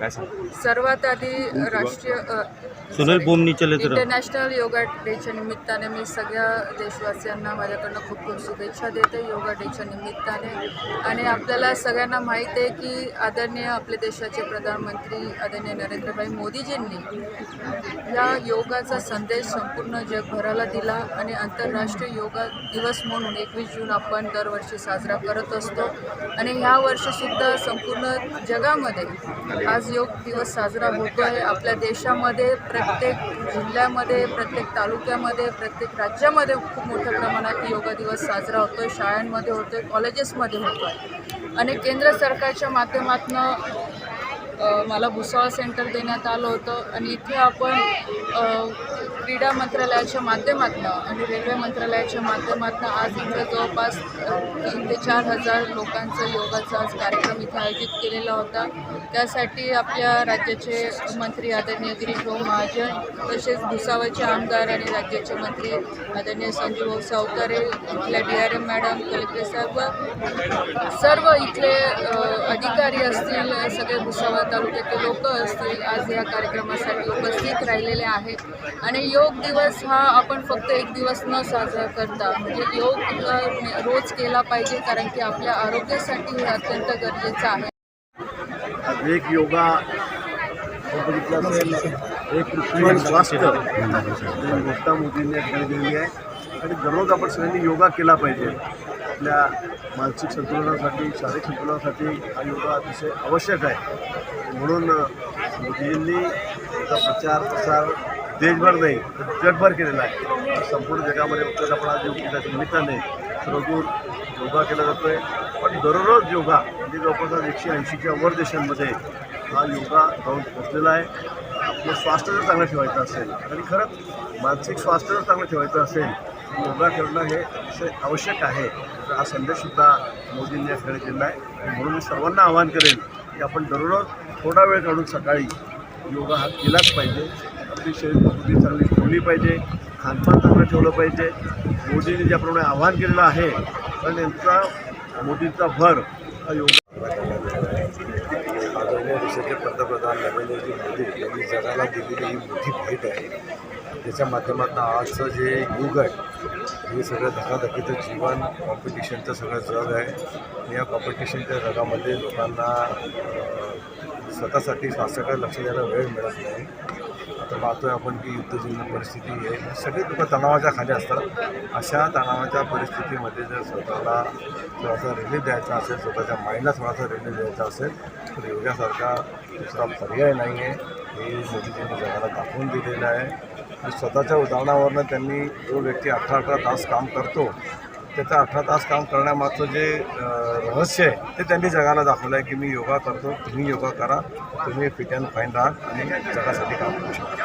काय सांग सर्वात आधी राष्ट्रीय अ, सुनील बोमनी चले तर इंटरनॅशनल योगा डेच्या निमित्ताने मी सगळ्या देशवासियांना माझ्याकडनं खूप खूप शुभेच्छा देते योगा डेच्या निमित्ताने. आणि आपल्याला सगळ्यांना माहीत आहे की आदरणीय आपले देशाचे प्रधानमंत्री आदरणीय नरेंद्रभाई मोदीजींनी या योगाचा संदेश संपूर्ण जगभराला दिला आणि आंतरराष्ट्रीय योगा दिवस म्हणून एकवीस जून आपण दरवर्षी साजरा करत असतो. आणि ह्या वर्षीसुद्धा संपूर्ण जगामध्ये आज योग दिवस साजरा होतो आहे आपल्या देशामध्ये प्रत्येक जिल्ह्यामध्ये प्रत्येक तालुक्यामध्ये प्रत्येक राज्यामध्ये खूप मोठ्या प्रमाणात योगा दिवस साजरा होतो आहे शाळांमध्ये होतो आहे कॉलेजेसमध्ये होतो आहे आणि केंद्र सरकारच्या माध्यमातून मला भुसावळ सेंटर देण्यात आलं होतं आणि इथे आपण क्रीडा मंत्रालयाच्या माध्यमातून आणि रेल्वे मंत्रालयाच्या माध्यमातून आज इथे जवळपास तीन ते चार हजार लोकांचं योगाचा आज कार्यक्रम इथे आयोजित केलेला होता. त्यासाठी आपल्या राज्याचे मंत्री आदरणीय गिरीशभाऊ महाजन तसेच भुसावळचे आमदार आणि राज्याचे मंत्री आदरणीय संजूभाऊ सावकारे इथल्या D R M madam collector साहेब सर्व इथले अधिकारी असतील सगळे भुसावळ तालुक्याचे लोक असतील आज या कार्यक्रमासाठी उपस्थित राहिलेले आहेत. आणि योग दिवस हा आपण फक्त एक दिवस न साजरा करता म्हणजे योग रोज केला पाहिजे कारण की आपल्या आरोग्यासाठी हे अत्यंत गरजेचं आहे. एक योगा आपण बघितलं असेल एक पृथ्वीवर स्वास्थ्य ही मोदींनी दिलेली आहे. आणि दररोज आपण सगळ्यांनी योगा केला पाहिजे. आपल्या मानसिक संतुलनासाठी शारीरिक संतुलनासाठी हा योगा अतिशय आवश्यक आहे. म्हणून मोदीजींनी याचा प्रचार प्रसार देशभर नाही तर जगभर केलेला आहे. संपूर्ण जगामध्ये उत्तर आपण आज योग निमित्ताने सर्वदूर योगा केला जातो आहे पण दररोज योगा म्हणजे जवळपास आज एकशे ऐंशीच्या वर देशांमध्ये हा योगा जाऊन पोचलेला आहे. आपलं स्वास्थ्य जर चांगलं ठेवायचं असेल आणि खरंच मानसिक स्वास्थ्य जर चांगलं ठेवायचं असेल योगा करणं हे अतिशय आवश्यक आहे. तर हा संदेशसुद्धा मोदींनी या ठिकाणी दिला आहे. आणि म्हणून मी सर्वांना आवाहन करेन की आपण दररोज थोडा वेळ काढून सकाळी योगा हा केलाच पाहिजे. आपली शरीर प्रकृती चांगली ठेवली पाहिजे. खानपान चांगलं ठेवलं पाहिजे. मोदींनी ज्याप्रमाणे आवाहन केलेलं आहे पण यांचा मोदींचा भर हा योगा आदरणीय देशाचे पंतप्रधान नरेंद्रजी मोदी यांनी जगाला दिलेली ही मोठी भेट आहे. त्याच्या माध्यमातून आजचं जे युग आहे हे सगळं धकाधकीचं जीवन कॉम्पिटिशनचं सगळं जग आहे. आणि या कॉम्पिटिशनच्या जगामध्ये लोकांना स्वतःसाठी स्वास्थ्याकडे लक्ष द्यायला वेळ मिळत नाही. आता पाहतोय आपण की युद्धजन्य परिस्थिती आहे. सगळे लोक तणावाच्या खाली असतात. अशा तणावाच्या परिस्थितीमध्ये जर स्वतःला थोडासा रिलीफ द्यायचा असेल स्वतःच्या माइंडला थोडासा रिलीफ द्यायचा असेल तर योगासारखा दुसरा पर्याय नाही आहे हे मोदीजींनी जगाला दाखवून दिलेलं आहे. आणि स्वतःच्या उदाहरणावरनं त्यांनी जो व्यक्ती अठरा अठरा तास काम करतो त्याचं अठरा तास काम करण्यामागचं जे रहस्य आहे ते त्यांनी जगाला दाखवलं आहे की मी योगा करतो तुम्ही योगा करा तुम्ही फिट अँड फाईन राहा आणि जगासाठी काम करू शकता.